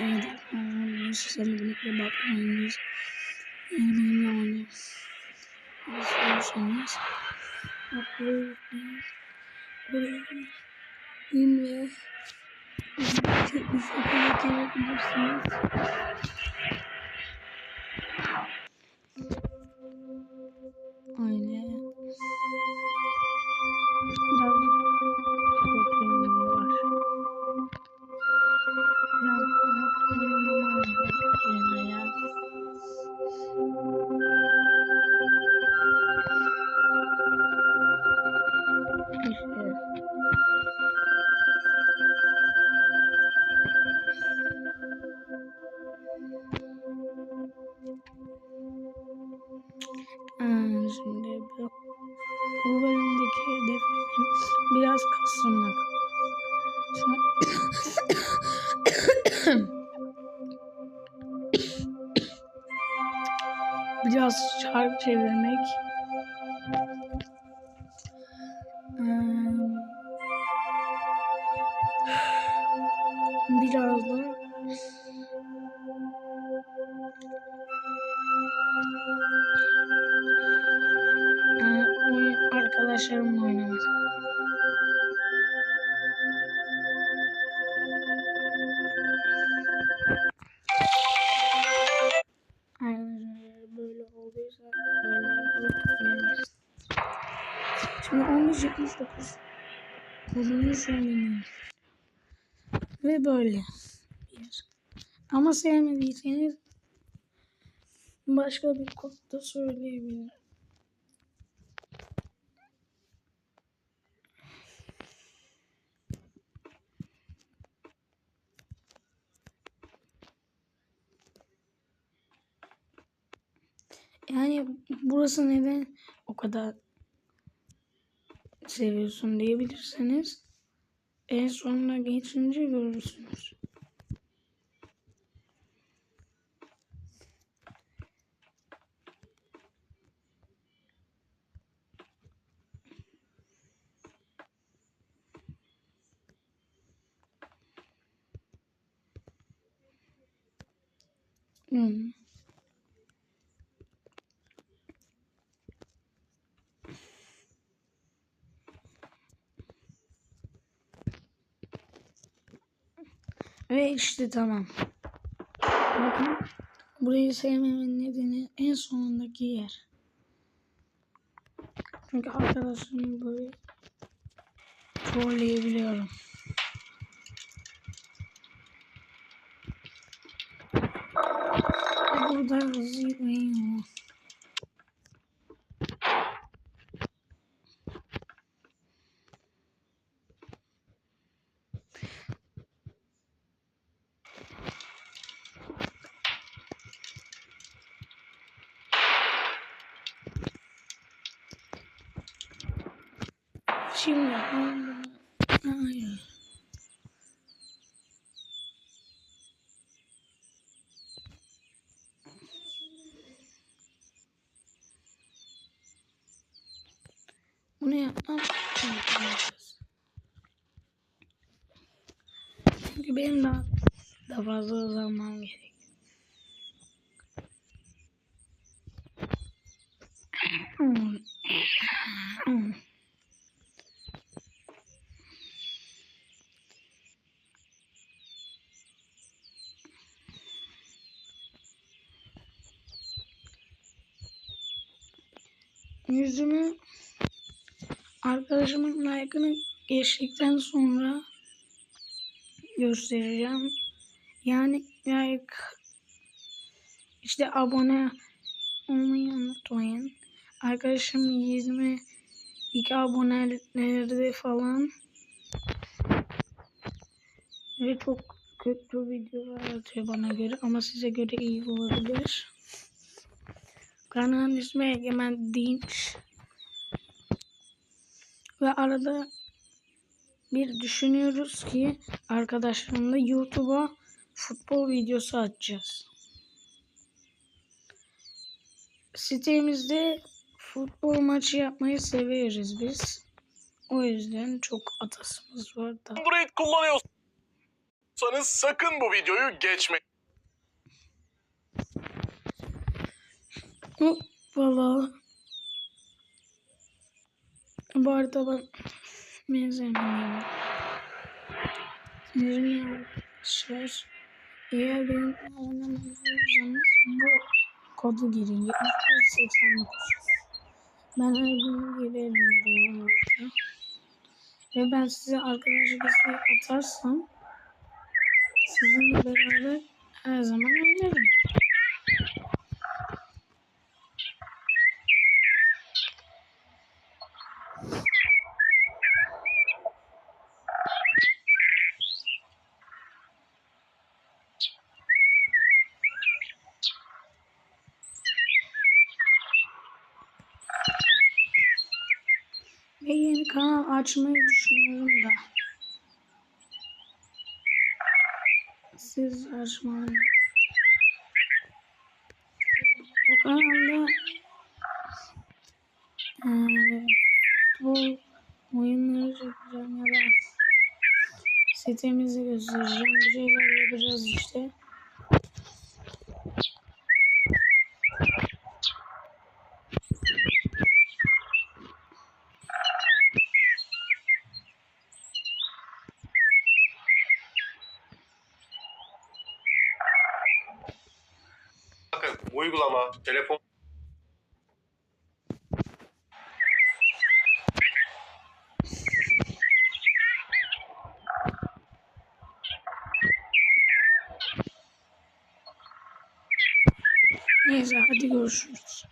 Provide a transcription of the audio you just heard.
Evet, aa, sizlerle birlikte bakmayınız. Yani benimle oynayız. İstiyorsanız upload in ve çekmiş olarak gelebilirsiniz. Biraz kasılmak. Şimdi biraz çark çevirmek. 79 kazanmış olmalıyım. Ve böyle bir. Ama sevmediyseniz başka bir kodda söyleyebilirim. Yani burası neden o kadar seviyorsun diyebilirseniz en sonuna geçince görürsünüz. Hmm. Ve işte tamam. Bakın burayı sevmemin nedeni en sonundaki yer. Çünkü arkadaşımı böyle trolleyebiliyorum. Burada hızlı gitmeyin. Şimdi hayır. Bunu yapmam. Çünkü benim daha, daha fazla hızlanmam gerek. Hmm. Yüzümü arkadaşımın like'ını geçtikten sonra göstereceğim. Yani like işte abone olmayı unutmayın. Arkadaşım 22 abonelerde falan ve çok kötü videolar atıyor bana göre ama size göre iyi olabilir. Kanalın ismi Egemen Dinç. Ve arada bir düşünüyoruz ki arkadaşlarımla YouTube'a futbol videosu atacağız. Sitemizde futbol maçı yapmayı severiz biz. O yüzden çok atasımız var da. Android kullanıyorsun. Sanız sakın bu videoyu geçmeyin. Hoppala. Bu arada ben benzemedim. Üzülüyorum arkadaşlar. Eğer benim istiyorsanız bu kodu girin. 7189. Ben her gün girerim buraya. Ve ben size arkadaşlık atarsam sizinle beraber her zaman oynarım. Ve yeni kanal açmayı düşünüyorum da. Siz açmayı. O kanalda eee bu oyunları çekeceğim ya da sitemizi göstereceğim. Bir şeyler yapacağız işte. Bakın bu uygulama telefon Neyse hadi görüşürüz.